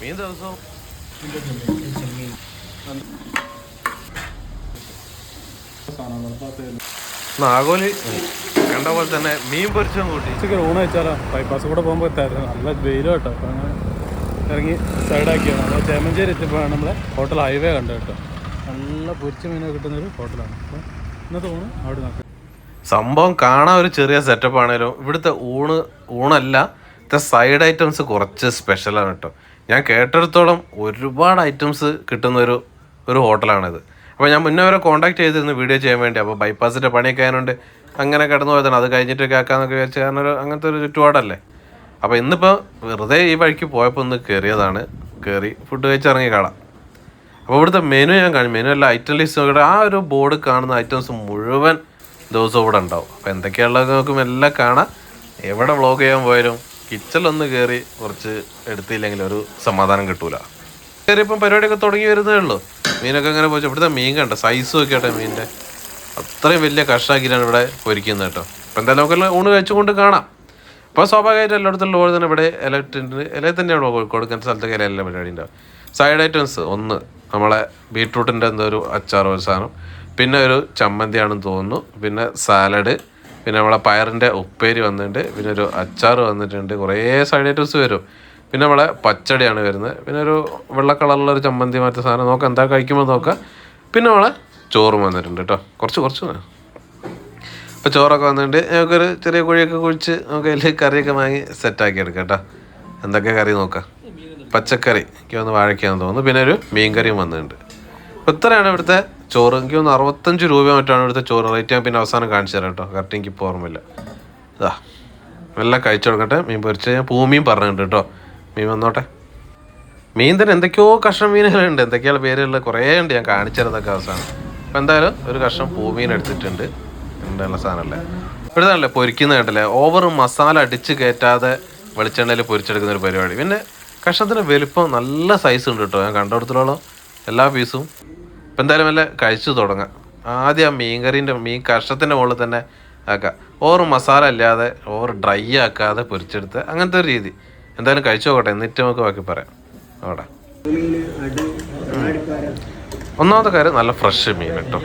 മീൻ ദിവസവും. നാഗോലി കണ്ട പോലെ തന്നെ മീൻ പൊരിച്ചും കൂട്ടി. ഉച്ചയ്ക്ക് ഊണ് വെച്ചാലോ ബൈപ്പാസ് കൂടെ പോകുമ്പോൾ എത്തായിരുന്നു. നല്ല വെയിലും കേട്ടോ. അങ്ങനെ ഇറങ്ങി സൈഡാക്കിയാണ് നമ്മളെ ചേമഞ്ചേരി എത്തിയപ്പോഴാണ് നമ്മളെ ഹോട്ടൽ ഹൈവേ കണ്ടത് കേട്ടോ. നല്ല പൊരിച്ച മീനൊക്കെ കിട്ടുന്നൊരു ഹോട്ടലാണ് അപ്പോൾ ഇന്നത്തെ ഊണ് അവിടെ നോക്കാം. സംഭവം കാണാൻ ഒരു ചെറിയ സെറ്റപ്പ് ആണേലും ഇവിടുത്തെ ഊണ് ഊണല്ല. ഇവിടുത്തെ സൈഡ് ഐറ്റംസ് കുറച്ച് സ്പെഷ്യലാണ് കേട്ടോ. ഞാൻ കേട്ടിടത്തോളം ഒരുപാട് ഐറ്റംസ് കിട്ടുന്ന ഒരു ഒരു ഹോട്ടലാണിത്. അപ്പോൾ ഞാൻ മുന്നേ വരെ കോൺടാക്ട് ചെയ്തിരുന്നു വീഡിയോ ചെയ്യാൻ വേണ്ടി. അപ്പോൾ ബൈപ്പാസിന്റെ പണിയൊക്കെ ആയതുകൊണ്ട് അങ്ങനെ കിടന്നു പോയതാണ്. അത് കഴിഞ്ഞിട്ട് കേൾക്കാമെന്നൊക്കെ വിചാരിച്ചു കാരണം ഒരു അങ്ങനത്തെ ഒരു ചുറ്റുപാടല്ലേ. അപ്പോൾ ഇന്നിപ്പോൾ വെറുതെ ഈ വഴിക്ക് പോയപ്പോൾ ഒന്ന് കയറിയതാണ് കയറി ഫുഡ് കഴിച്ചിറങ്ങി കാണാം. അപ്പോൾ ഇവിടുത്തെ മെനു ഞാൻ കാണും മെനു അല്ല ഐറ്റം ലിസ്റ്റ് നോക്കിയിട്ട് ആ ഒരു ബോർഡ് കാണുന്ന ഐറ്റംസ് മുഴുവൻ ദിവസവും ഇവിടെ ഉണ്ടാവും. അപ്പോൾ എന്തൊക്കെയുള്ളത് നോക്കും എല്ലാം കാണാം. എവിടെ വ്ളോഗ് ചെയ്യാൻ പോയാലും കിച്ചണിലൊന്ന് കയറി കുറച്ച് എടുത്തില്ലെങ്കിൽ ഒരു സമാധാനം കിട്ടൂല. കയറി ഇപ്പം പരിപാടിയൊക്കെ തുടങ്ങി വരുന്നേ ഉള്ളൂ. മീനൊക്കെ അങ്ങനെ പോയി. ഇവിടുത്തെ മീൻ കണ്ട? സൈസ് നോക്കിയാട്ടെ മീനിന്റെ. അത്രയും വലിയ കഷ്ടാക്കിയിട്ടാണ് ഇവിടെ പൊരിക്കുന്നത് കേട്ടോ. അപ്പോൾ എന്തായാലും നമുക്കെല്ലാം ഊണ് കഴിച്ചുകൊണ്ട് കാണാം. അപ്പോൾ സ്വാഭാവികമായിട്ട് എല്ലായിടത്തും പോലെ തന്നെ ഇവിടെ ഇലക്ട്രിന്റെ ഇല തന്നെയാണ് കോഴിക്കോട് ഇങ്ങനത്തെ സ്ഥലത്തൊക്കെ ഇലയെല്ലാം പരിപാടി ഉണ്ടാവും സൈഡ് ഐറ്റംസ് ഒന്ന് നമ്മളെ ബീട്രൂട്ടിന്റെ എന്തോ ഒരു അച്ചാർ ഒരു സാധനം. പിന്നെ ഒരു ചമ്മന്തിയാണെന്ന് തോന്നുന്നു. പിന്നെ സാലഡ് പിന്നെ നമ്മളെ പയറിന്റെ ഉപ്പേരി വന്നിട്ടുണ്ട് പിന്നെ ഒരു അച്ചാർ വന്നിട്ടുണ്ട് കുറേ സൈഡ് ഐറ്റംസ് വരും. പിന്നെ നമ്മളെ പച്ചടിയാണ് വരുന്നത്. പിന്നെ ഒരു വെള്ള കളറുള്ള ഒരു ചമ്മന്തി മറ്റേ സാധനം. നോക്കാം എന്താ കഴിക്കുമ്പോൾ നോക്കാം. പിന്നെ നമ്മളെ ചോറും വന്നിട്ടുണ്ട് കേട്ടോ. കുറച്ച് കുറച്ച്. അപ്പോൾ ചോറൊക്കെ വന്നിട്ട് ഞങ്ങൾക്കൊരു ചെറിയ കുഴിയൊക്കെ കുഴിച്ച് നമുക്ക് അതിൽ കറിയൊക്കെ വാങ്ങി സെറ്റാക്കി എടുക്കാം കേട്ടോ. എന്തൊക്കെ കറി നോക്കാം? പച്ചക്കറി. എനിക്ക് ഒന്ന് വാഴയ്ക്കാന്ന് തോന്നുന്നു. പിന്നെ ഒരു മീൻ കറിയും വന്നിട്ടുണ്ട്. അപ്പോൾ ഇത്രയാണ് ഇവിടുത്തെ ചോറ് എനിക്ക് തോന്നുന്നു അറുപത്തഞ്ച് രൂപ മറ്റാണ് ഇവിടുത്തെ ചോറ് റേറ്റ് ഞാൻ പിന്നെ അവസാനം കാണിച്ചു തരാം കേട്ടോ. കറക്റ്റ് എനിക്ക് ഇപ്പോൾ ഓർമ്മയില്ല. ഇതാ എല്ലാം കഴിച്ചു കൊടുക്കട്ടെ മീൻ പൊരിച്ച് ഞാൻ പൂമീൻ പറഞ്ഞിട്ടുണ്ട് കേട്ടോ. മീൻ വന്നോട്ടെ. മീൻ തന്നെ എന്തൊക്കെയോ കഷ്ണം മീനുകളുണ്ട്. എന്തൊക്കെയാണ് പേരുള്ള കുറേ ഉണ്ട് ഞാൻ കാണിച്ചു തരുന്നതൊക്കെ അവസാനം. അപ്പോൾ എന്തായാലും ഒരു കഷ്ണം പൂമീൻ എടുത്തിട്ടുണ്ട്. എന്നുള്ള സാധനമല്ലേ? ഇവിടുന്നല്ലേ പൊരിക്കുന്ന കേട്ടല്ലേ ഓവർ മസാല അടിച്ച് കയറ്റാതെ വെളിച്ചെണ്ണയിൽ പൊരിച്ചെടുക്കുന്ന ഒരു പരിപാടി. പിന്നെ കഷ്ണത്തിന്റെ വലുപ്പം നല്ല സൈസ് ഉണ്ട് കേട്ടോ. ഞാൻ കണ്ടെടുത്തോളം എല്ലാ പീസും ഇപ്പം എന്തായാലും വല്ല കഴിച്ചു തുടങ്ങാം. ആദ്യം ആ മീൻ കറീന്റെ മീൻ കഷ്ണത്തിന്റെ മുകളിൽ തന്നെ ആക്കാം. ഓവർ മസാല അല്ലാതെ ഓവർ ഡ്രൈ ആക്കാതെ പൊരിച്ചെടുത്ത് അങ്ങനത്തെ ഒരു രീതി. എന്തായാലും കഴിച്ചു നോക്കട്ടെ എന്നിട്ട് നമുക്ക് ബാക്കി പറയാം. അവിടെ ഒന്നാമത്തെ കാര്യം നല്ല ഫ്രഷ് മീൻ കേട്ടോ.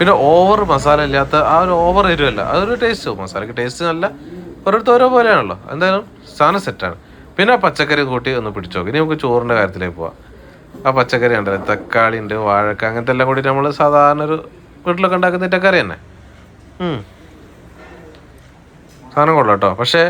പിന്നെ ഓവർ മസാല ഇല്ലാത്ത ആ ഒരു ഓവർ എരിവല്ല. അതൊരു ടേസ്റ്റ് മസാലക്ക് ടേസ്റ്റ് നല്ല. ഓരോരുത്തർ ഓരോ പോലെയാണല്ലോ. എന്തായാലും സാധനം സെറ്റാണ് പിന്നെ പച്ചക്കറി കൂട്ടി ഒന്ന് പിടിച്ചു നോക്കി. ഇനി നമുക്ക് ചോറിന്റെ കാര്യത്തിലേക്ക് പോവാം. ആ പച്ചക്കറി ഉണ്ടല്ലോ. തക്കാളി ഉണ്ട് വാഴക്ക അങ്ങനത്തെ എല്ലാം കൂടി നമ്മൾ സാധാരണ ഒരു വീട്ടിലൊക്കെ ഉണ്ടാക്കുന്ന ഇറ്റക്കറി തന്നെ. സാധനം കൊള്ളാം കേട്ടോ. പക്ഷേ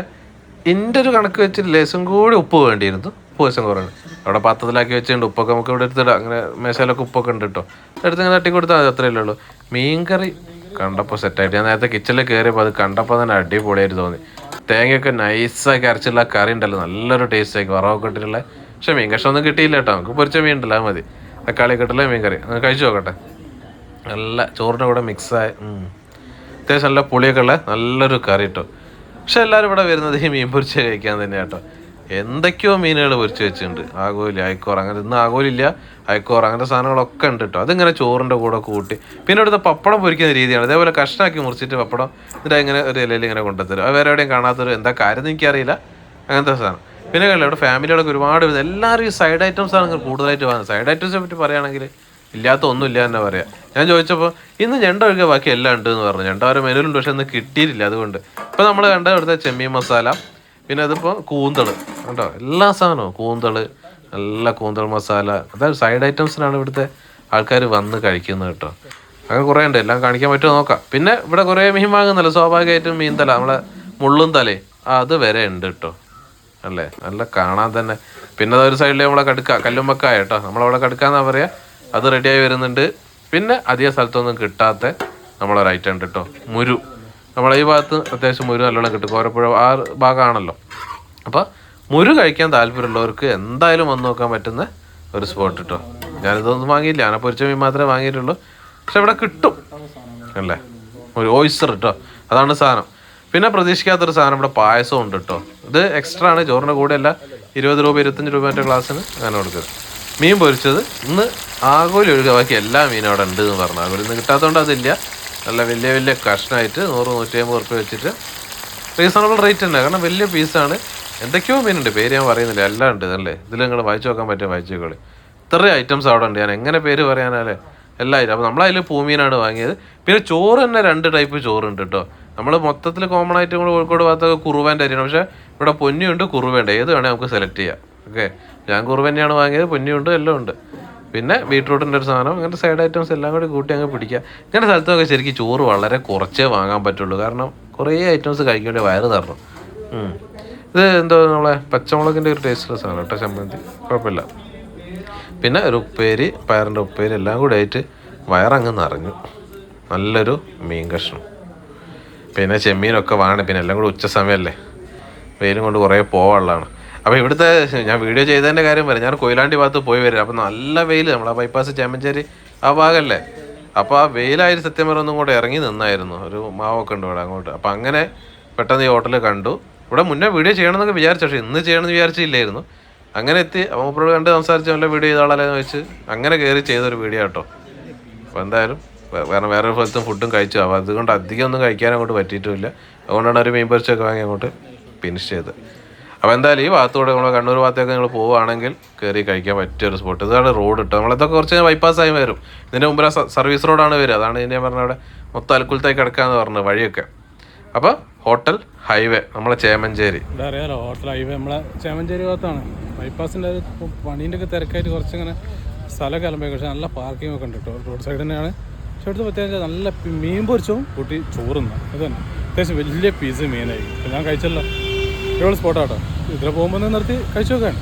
എന്റെ ഒരു കണക്ക് വെച്ചിട്ട് ലേശം കൂടി ഉപ്പ് വേണ്ടിയിരുന്നു. ഉപ്പ് ലേശം കുറവാണ്. അവിടെ പാത്രത്തിലാക്കി വെച്ചിട്ടുണ്ട് ഉപ്പൊക്കെ നമുക്ക് ഇവിടെ എടുത്തിടാം. അങ്ങനെ മേശയിലൊക്കെ ഉപ്പൊക്കെ ഉണ്ട് കേട്ടോ. എടുത്ത് ഇങ്ങനെ തട്ടി കൊടുത്താൽ മതി അത്രയല്ലേ ഉള്ളൂ. മീൻകറി കണ്ടപ്പോൾ സെറ്റായിട്ട് ഞാൻ നേരത്തെ കിച്ചണിൽ കയറിയപ്പോൾ അത് കണ്ടപ്പോൾ തന്നെ അടിപൊളിയായിട്ട് തോന്നി. തേങ്ങയൊക്കെ നൈസാക്കി അരച്ചുള്ള ആ കറി ഉണ്ടല്ലോ. നല്ലൊരു ടേസ്റ്റ് ആക്കി വറവൊക്കെ ഇട്ടിട്ടുള്ള പക്ഷെ മീൻ കഷ്ണം ഒന്നും കിട്ടിയില്ല കേട്ടോ. നമുക്ക് പൊരിച്ച മീൻ ഉണ്ടല്ലോ മതി. തക്കാളി കിട്ടില്ല മീൻ കറി കഴിച്ചു നോക്കട്ടെ. നല്ല ചോറിന്റെ കൂടെ മിക്സായി അത്യാവശ്യം നല്ല പുളിയൊക്കെ ഉള്ള നല്ലൊരു കറി കേട്ടോ പക്ഷെ എല്ലാവരും ഇവിടെ വരുന്നത് ഈ മീൻ പൊരിച്ച് കഴിക്കാൻ തന്നെ കേട്ടോ എന്തൊക്കെയോ മീനുകൾ പൊരിച്ച് വെച്ചിട്ടുണ്ട്. ആകോലി അയക്കോർ അങ്ങനെ ഇന്ന് ആകോലില്ല അയക്കോർ അങ്ങനത്തെ സാധനങ്ങളൊക്കെ ഉണ്ട് കേട്ടോ അതിങ്ങനെ ചോറിന്റെ കൂടെ കൂട്ടി. പിന്നെ ഇവിടുത്തെ പപ്പടം പൊരിക്കുന്ന രീതിയാണ്. അതേപോലെ കഷ്ണാക്കി മുറിച്ചിട്ട് പപ്പടം എന്നിട്ട് ഇങ്ങനെ ഒരു ഇലയിൽ ഇങ്ങനെ കൊണ്ടുത്തരും. അത് വേറെ എവിടെയും കാണാത്തൊരു എന്താ കാര്യം എന്ന് എനിക്കറിയില്ല. അങ്ങനത്തെ സാധനം. പിന്നെ കണ്ടില്ല ഇവിടെ ഫാമിലിയോടൊക്കെ ഒരുപാട് എല്ലാവരും ഈ സൈഡ് ഐറ്റംസ് ആണ് കൂടുതലായിട്ട് വാങ്ങുന്നത് സൈഡ് ഐറ്റംസിനെ പറ്റി പറയുകയാണെങ്കിൽ ഇല്ലാത്ത ഒന്നുമില്ല തന്നെ പറയാം. ഞാൻ ചോദിച്ചപ്പോൾ ഇന്ന് ഞണ്ട ഒഴികെ ബാക്കി എല്ലാം ഉണ്ട് എന്ന് പറഞ്ഞു. ഞണ്ട ഒരു മെനുവിലുണ്ട് പക്ഷെ ഇന്ന് കിട്ടിയിട്ടില്ല അതുകൊണ്ട്. ഇപ്പോൾ നമ്മൾ കണ്ട ഇവിടുത്തെ ചെമ്മീൻ മസാല പിന്നെ അതിപ്പോൾ കൂന്തൾ കേട്ടോ എല്ലാ സാധനവും കൂന്തൾ നല്ല കൂന്തൾ മസാല. അതായത് സൈഡ് ഐറ്റംസിനാണ് ഇവിടുത്തെ ആൾക്കാർ വന്ന് കഴിക്കുന്നത് കേട്ടോ. അങ്ങനെ കുറേ ഉണ്ട്. എല്ലാം കാണിക്കാൻ പറ്റുമോ നോക്കാം. പിന്നെ ഇവിടെ കുറേ മീൻ വാങ്ങുന്നല്ലോ? സ്വാഭാവികമായിട്ടും മീൻ തല നമ്മളെ മുള്ളും തലേ അത് വരെ ഉണ്ട് കേട്ടോ. അല്ലേ? നല്ല കാണാൻ തന്നെ. പിന്നെ അതൊരു സൈഡിൽ നമ്മളെ കടുക്ക കല്ലുമ്മക്കായ കേട്ടോ നമ്മളവിടെ കടുക്കാന്നാ പറയാ. അത് റെഡിയായി വരുന്നുണ്ട്. പിന്നെ അധിക സ്ഥലത്തൊന്നും കിട്ടാത്ത നമ്മളൊരു ഐറ്റം ഉണ്ട് കേട്ടോ മുരു. നമ്മളെ ഈ ഭാഗത്ത് അത്യാവശ്യം മുരു നല്ലോണം കിട്ടും. കോരപ്പുഴ ആ ഭാഗമാണല്ലോ അപ്പോൾ മുരു കഴിക്കാൻ താല്പര്യമുള്ളവർക്ക് എന്തായാലും വന്ന് നോക്കാൻ പറ്റുന്ന ഒരു സ്പോട്ട് കേട്ടോ ഞാനിതൊന്നും വാങ്ങിയില്ല. ഞാൻ പൊരിച്ച മീൻ മാത്രമേ വാങ്ങിയിട്ടുള്ളൂ. പക്ഷെ ഇവിടെ കിട്ടും. അല്ലേ? ഒരു ഓയിസ്റ്റർ കേട്ടോ അതാണ് സാധനം. പിന്നെ പ്രതീക്ഷിക്കാത്തൊരു സാധനം ഇവിടെ പായസം ഉണ്ട് കേട്ടോ ഇത് എക്സ്ട്രാ ആണ്. ചോറിന്റെ കൂടെ അല്ല ഇരുപത് രൂപ ഇരുപത്തഞ്ച് രൂപ മറ്റേ ക്ലാസ്സിന് അങ്ങനെ കൊടുക്കുന്നത് മീൻ പൊരിച്ചത്. ഇന്ന് ആകോലി ഒഴുക ബാക്കി എല്ലാ മീനും അവിടെ ഉണ്ട് എന്ന് പറഞ്ഞു. ആകോലി ഇന്ന് കിട്ടാത്തതുകൊണ്ട് അതില്ല. നല്ല വലിയ വലിയ കഷ്ണമായിട്ട് നൂറ് നൂറ്റി അമ്പത് ഉറുപ്പ്യ വെച്ചിട്ട് റീസണബിൾ റേറ്റ് തന്നെ. കാരണം വലിയ പീസാണ് എന്തൊക്കെയോ മീനുണ്ട്. പേര് ഞാൻ പറയുന്നില്ല. എല്ലാം ഉണ്ട് ഇതല്ലേ? ഇതിൽ നിങ്ങൾ വായിച്ചു നോക്കാൻ പറ്റും വായിച്ചു നോക്കളി ഇത്രയും ഐറ്റംസ് അവിടെ ഉണ്ട്. ഞാൻ എങ്ങനെ പേര് പറയാനല്ലേ എല്ലാം അപ്പോൾ നമ്മളതിൽ പൂമീനാണ് വാങ്ങിയത്. പിന്നെ ചോറ് തന്നെ രണ്ട് ടൈപ്പ് ചോറുണ്ട് കേട്ടോ നമ്മൾ മൊത്തത്തിൽ കോമൺ ആയിട്ട് നമ്മൾ കോഴിക്കോട് ഭാഗത്തൊക്കെ കുറുവേന്റെ അരിയാണ്. പക്ഷേ ഇവിടെ പൊന്നിയുണ്ട് കുറുവേണ്ട ഏത് വേണേൽ നമുക്ക് സെലക്ട് ചെയ്യാം. ഓക്കെ ഞാൻ കുറുവന്നെയാണ് വാങ്ങിയത് പൊന്നിയുണ്ട് എല്ലാം ഉണ്ട്. പിന്നെ ബീട്രൂട്ടിന്റെ ഒരു സാധനം അങ്ങനത്തെ സൈഡ് ഐറ്റംസ് എല്ലാം കൂടി കൂട്ടി അങ്ങ് പിടിക്കുക ഇങ്ങനത്തെ സ്ഥലത്തൊക്കെ ശരിക്കും ചോറ് വളരെ കുറച്ചേ വാങ്ങാൻ പറ്റുള്ളൂ. കാരണം കുറേ ഐറ്റംസ് കഴിക്കാൻ വേണ്ടി വയറ് തരണം ഇത് എന്തോ നമ്മളെ പച്ചമുളകിന്റെ ഒരു ടേസ്റ്റുള്ള സാധനം കേട്ടോ ചമ്മന്തി. കുഴപ്പമില്ല. പിന്നെ ഒരു ഉപ്പേരി പയറിന്റെ ഉപ്പേരി എല്ലാം കൂടി ആയിട്ട് വയറങ്ങ് നിറഞ്ഞു. നല്ലൊരു മീൻ കഷ്ണം. പിന്നെ ചെമ്മീനൊക്കെ വാങ്ങണം. പിന്നെ എല്ലാം കൂടി ഉച്ച സമയമല്ലേ വെയിലും കൊണ്ട് കുറേ പോവാനുള്ളതാണ്. അപ്പോൾ ഇവിടുത്തെ ഞാൻ വീഡിയോ ചെയ്തതിന്റെ കാര്യം പറയാം. ഞാൻ കൊയിലാണ്ടി ഭാഗത്ത് പോയി വരിക അപ്പോൾ നല്ല വെയിൽ നമ്മളെ ബൈപ്പാസ് ചേമഞ്ചേരി ആ ഭാഗമല്ലേ അപ്പോൾ ആ വെയിലായി സത്യം പറഞ്ഞ ഒന്നും കൂടെ ഇറങ്ങി നിന്നായിരുന്നു. ഒരു മാവൊക്കെ ഉണ്ട് ഇവിടെ അങ്ങോട്ട്. അപ്പോൾ അങ്ങനെ പെട്ടെന്ന് ഈ ഹോട്ടൽ കണ്ടു. ഇവിടെ മുന്നേ വീഡിയോ ചെയ്യണമെന്നൊക്കെ വിചാരിച്ചു. പക്ഷേ ഇന്ന് ചെയ്യണമെന്ന് വിചാരിച്ചില്ലായിരുന്നു. അങ്ങനെ എത്തി. മൂപ്പരോട് കണ്ട് സംസാരിച്ച് നല്ല വീഡിയോ ചെയ്താളെന്ന് വെച്ച് അങ്ങനെ കയറി ചെയ്തൊരു വീഡിയോ കേട്ടോ അപ്പോൾ എന്തായാലും വേ- വേറെ സ്ഥലത്തും ഫുഡും കഴിച്ചു. അപ്പോൾ അതുകൊണ്ട് അധികം ഒന്നും കഴിക്കാൻ അങ്ങോട്ട് പറ്റിയിട്ടുമില്ല അതുകൊണ്ടാണ് ഒരു മീൻ പൊരിച്ചൊക്കെ വാങ്ങി അങ്ങോട്ട് ഫിനിഷ് ചെയ്തത്. അപ്പോൾ എന്തായാലും ഈ ഭാഗത്തൂടെ നമ്മൾ കണ്ണൂർ ഭാഗത്തേക്ക് നിങ്ങൾ പോവുകയാണെങ്കിൽ കയറി കഴിക്കാൻ പറ്റിയ ഒരു സ്പോട്ട് ഇതാണ് റോഡ് ഇട്ടോ നമ്മളിതൊക്കെ കുറച്ച് ബൈപ്പാസ് ആയി വരും. ഇതിന്റെ മുമ്പിൽ സർവീസ് റോഡാണ് വരിക. അതാണ് ഇതിന്റെ പറഞ്ഞ അവിടെ മൊത്തം അൽക്കുലത്തേക്ക് കിടക്കാന്ന് പറഞ്ഞത് വഴിയൊക്കെ. അപ്പോൾ ഹോട്ടൽ ഹൈവേ നമ്മളെ ചേമഞ്ചേരി. അറിയാലോ ഹോട്ടൽ ഹൈവേ നമ്മളെ ചേമഞ്ചേരി ഭാഗത്താണ്. ബൈപ്പാസിന്റെ പണീന്റെ ഒക്കെ തിരക്കായിട്ട് കുറച്ചിങ്ങനെ സ്ഥലം കിളമ്പേ പക്ഷേ നല്ല പാർക്കിംഗ് ഒക്കെ ഉണ്ട് കേട്ടോ റോഡ് സൈഡ് തന്നെയാണ്. ഇവിടുത്തെ പ്രത്യേകിച്ച് നല്ല മീൻ പൊരിച്ചതും കൂട്ടി ചോറുന്ന അത് തന്നെ. അത്യാവശ്യം വലിയ പീസ് മീനായി ഞാൻ കഴിച്ചല്ലോ. ഇവിടെ സ്പോട്ടാട്ടോ ഇതിൽ പോകുമ്പോൾ നിർത്തി കഴിച്ചു നോക്കാൻ